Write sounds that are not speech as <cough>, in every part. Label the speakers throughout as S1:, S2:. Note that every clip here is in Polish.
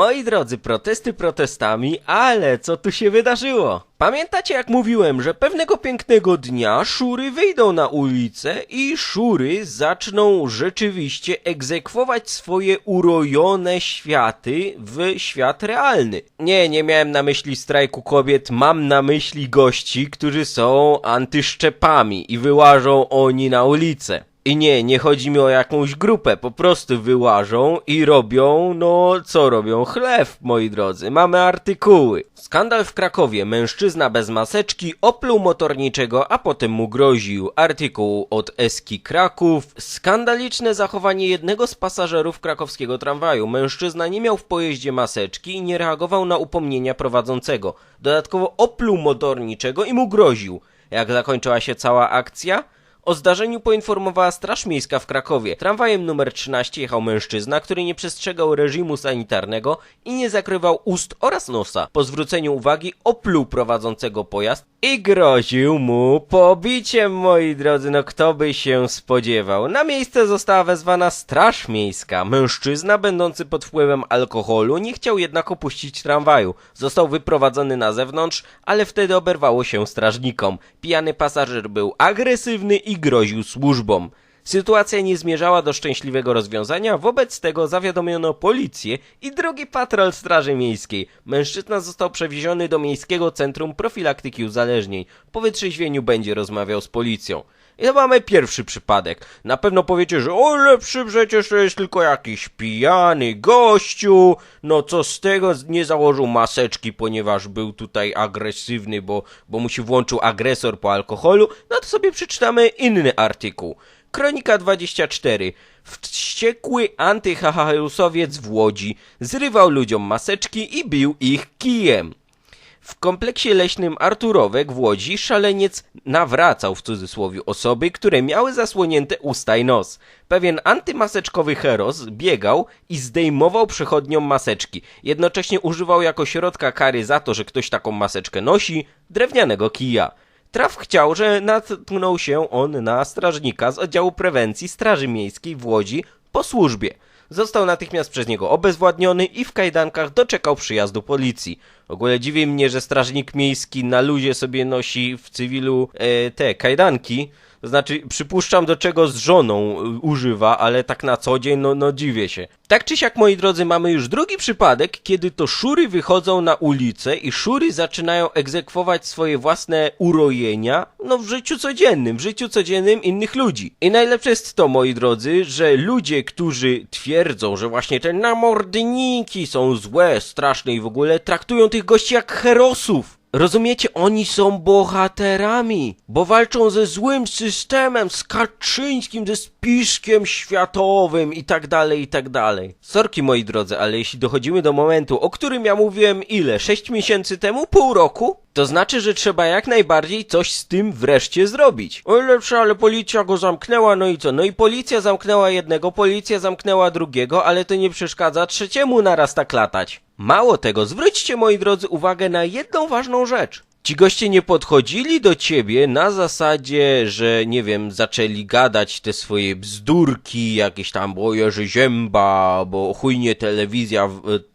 S1: Moi drodzy, protesty protestami, ale co tu się wydarzyło? Pamiętacie jak mówiłem, że pewnego pięknego dnia szury wyjdą na ulicę i szury zaczną rzeczywiście egzekwować swoje urojone światy w świat realny. Nie, nie miałem na myśli strajku kobiet, mam na myśli gości, którzy są antyszczepami i wyłażą oni na ulicę. I nie, nie chodzi mi o jakąś grupę, po prostu wyłażą i robią, no co robią? Chlew, moi drodzy, mamy artykuły. Skandal w Krakowie, mężczyzna bez maseczki opluł motorniczego, a potem mu groził. Artykuł od Eski Kraków. Skandaliczne zachowanie jednego z pasażerów krakowskiego tramwaju. Mężczyzna nie miał w pojeździe maseczki i nie reagował na upomnienia prowadzącego. Dodatkowo opluł motorniczego i mu groził. Jak zakończyła się cała akcja? O zdarzeniu poinformowała Straż Miejska w Krakowie. Tramwajem numer 13 jechał mężczyzna, który nie przestrzegał reżimu sanitarnego i nie zakrywał ust oraz nosa. Po zwróceniu uwagi opluł prowadzącego pojazd i groził mu pobiciem, moi drodzy. No kto by się spodziewał? Na miejsce została wezwana Straż Miejska. Mężczyzna, będący pod wpływem alkoholu, nie chciał jednak opuścić tramwaju. Został wyprowadzony na zewnątrz, ale wtedy oberwało się strażnikom. Pijany pasażer był agresywny groził służbom. Sytuacja nie zmierzała do szczęśliwego rozwiązania, wobec tego zawiadomiono policję i drugi patrol Straży Miejskiej. Mężczyzna został przewieziony do Miejskiego Centrum Profilaktyki Uzależnień. Po wytrzeźwieniu będzie rozmawiał z policją. I to mamy pierwszy przypadek. Na pewno powiecie, że o lepszy przecież to jest tylko jakiś pijany gościu. No co z tego, nie założył maseczki, ponieważ był tutaj agresywny, bo, bo mu się włączył agresor po alkoholu. No to sobie przeczytamy inny artykuł. Kronika 24. Wściekły antyhaharusowiec w Łodzi zrywał ludziom maseczki i bił ich kijem. W kompleksie leśnym Arturowek w Łodzi szaleniec nawracał w cudzysłowie osoby, które miały zasłonięte usta i nos. Pewien antymaseczkowy heros biegał i zdejmował przechodniom maseczki. Jednocześnie używał jako środka kary za to, że ktoś taką maseczkę nosi, drewnianego kija. Traf chciał, że natknął się on na strażnika z oddziału prewencji Straży Miejskiej w Łodzi po służbie. Został natychmiast przez niego obezwładniony i w kajdankach doczekał przyjazdu policji. W ogóle dziwi mnie, że strażnik miejski na luzie sobie nosi w cywilu e, te kajdanki. To znaczy, przypuszczam do czego z żoną y, używa, ale tak na co dzień, no, no dziwię się. Tak czy siak, moi drodzy, mamy już drugi przypadek, kiedy to szury wychodzą na ulicę i szury zaczynają egzekwować swoje własne urojenia, no w życiu codziennym, w życiu codziennym innych ludzi. I najlepsze jest to, moi drodzy, że ludzie, którzy twierdzą, że właśnie te namordniki są złe, straszne i w ogóle traktują tych gości jak herosów. Rozumiecie, oni są bohaterami, bo walczą ze złym systemem, z Kaczyńskim, ze spiszkiem światowym i tak dalej, i tak dalej. Sorki moi drodzy, ale jeśli dochodzimy do momentu, o którym ja mówiłem ile? 6 miesięcy temu? Pół roku? To znaczy, że trzeba jak najbardziej coś z tym wreszcie zrobić. O lepsze, ale policja go zamknęła, no i co? No i policja zamknęła jednego, policja zamknęła drugiego, ale to nie przeszkadza trzeciemu naraz tak latać. Mało tego, zwróćcie moi drodzy uwagę na jedną ważną rzecz. Ci goście nie podchodzili do ciebie na zasadzie, że nie wiem, zaczęli gadać te swoje bzdurki, jakieś tam, bo Jerzy Zięba, bo chujnie telewizja, e,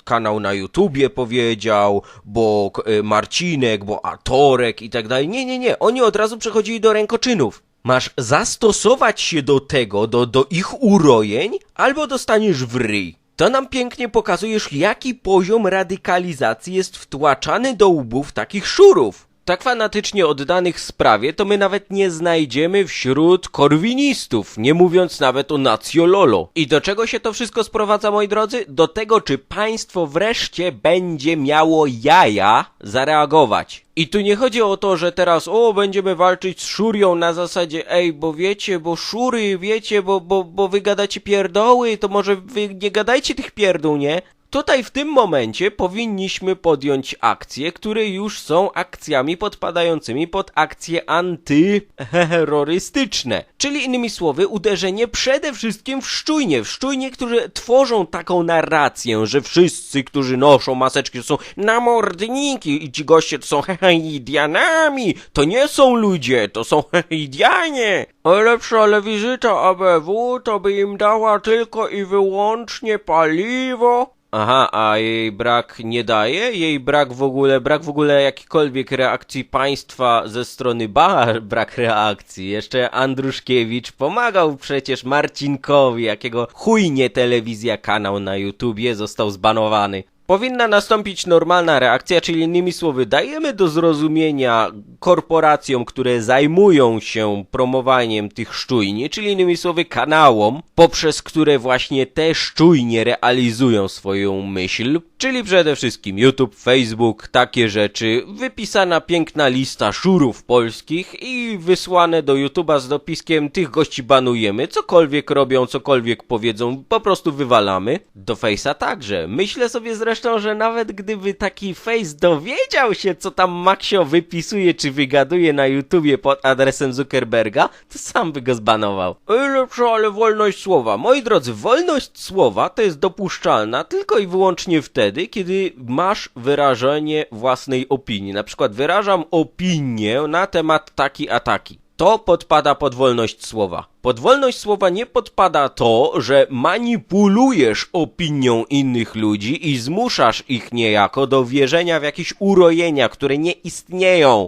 S1: kanał na YouTubie powiedział, bo e, Marcinek, bo Atorek i tak dalej. Nie, nie, nie, oni od razu przechodzili do rękoczynów. Masz zastosować się do tego, do, do ich urojeń, albo dostaniesz w ryj. To nam pięknie pokazujesz, jaki poziom radykalizacji jest wtłaczany do łbów takich szurów. Tak fanatycznie oddanych sprawie, to my nawet nie znajdziemy wśród korwinistów, nie mówiąc nawet o nacjololo. I do czego się to wszystko sprowadza, moi drodzy? Do tego, czy państwo wreszcie będzie miało jaja zareagować. I tu nie chodzi o to, że teraz, o, będziemy walczyć z szurią na zasadzie, ej, bo wiecie, bo szury, wiecie, bo, bo, bo wy gadacie pierdoły, to może wy nie gadajcie tych pierdół, nie? Tutaj w tym momencie powinniśmy podjąć akcje, które już są akcjami podpadającymi pod akcje antyterrorystyczne. Czyli innymi słowy, uderzenie przede wszystkim w szczujnie, w szczujnie, które tworzą taką narrację, że wszyscy, którzy noszą maseczki, są namordniki i ci goście to są <laughs> heheidianami, to nie są ludzie, to są <laughs> heheidianie. Lepsza, ale wizyta ABW to by im dała tylko i wyłącznie paliwo, Aha, a jej brak nie daje? Jej brak w ogóle, brak w ogóle jakiejkolwiek reakcji państwa ze strony ba, <laughs> brak reakcji. Jeszcze Andruszkiewicz pomagał przecież Marcinkowi, jakiego chujnie telewizja kanał na YouTubie został zbanowany. Powinna nastąpić normalna reakcja, czyli innymi słowy, dajemy do zrozumienia korporacjom, które zajmują się promowaniem tych szczujni, czyli innymi słowy kanałom, poprzez które właśnie te szczujnie realizują swoją myśl, czyli przede wszystkim YouTube, Facebook, takie rzeczy, wypisana piękna lista szurów polskich i wysłane do YouTube'a z dopiskiem tych gości banujemy, cokolwiek robią, cokolwiek powiedzą, po prostu wywalamy. Do Face'a także. Myślę sobie zresztą, że nawet gdyby taki Face dowiedział się, co tam Maxio wypisuje czy wygaduje na YouTubie pod adresem Zuckerberga, to sam by go zbanował. Lepsza, ale wolność słowa. Moi drodzy, wolność słowa to jest dopuszczalna tylko i wyłącznie wtedy, kiedy masz wyrażenie własnej opinii. Na przykład wyrażam opinię na temat taki a taki. To podpada pod wolność słowa. Pod wolność słowa nie podpada to, że manipulujesz opinią innych ludzi i zmuszasz ich niejako do wierzenia w jakieś urojenia, które nie istnieją.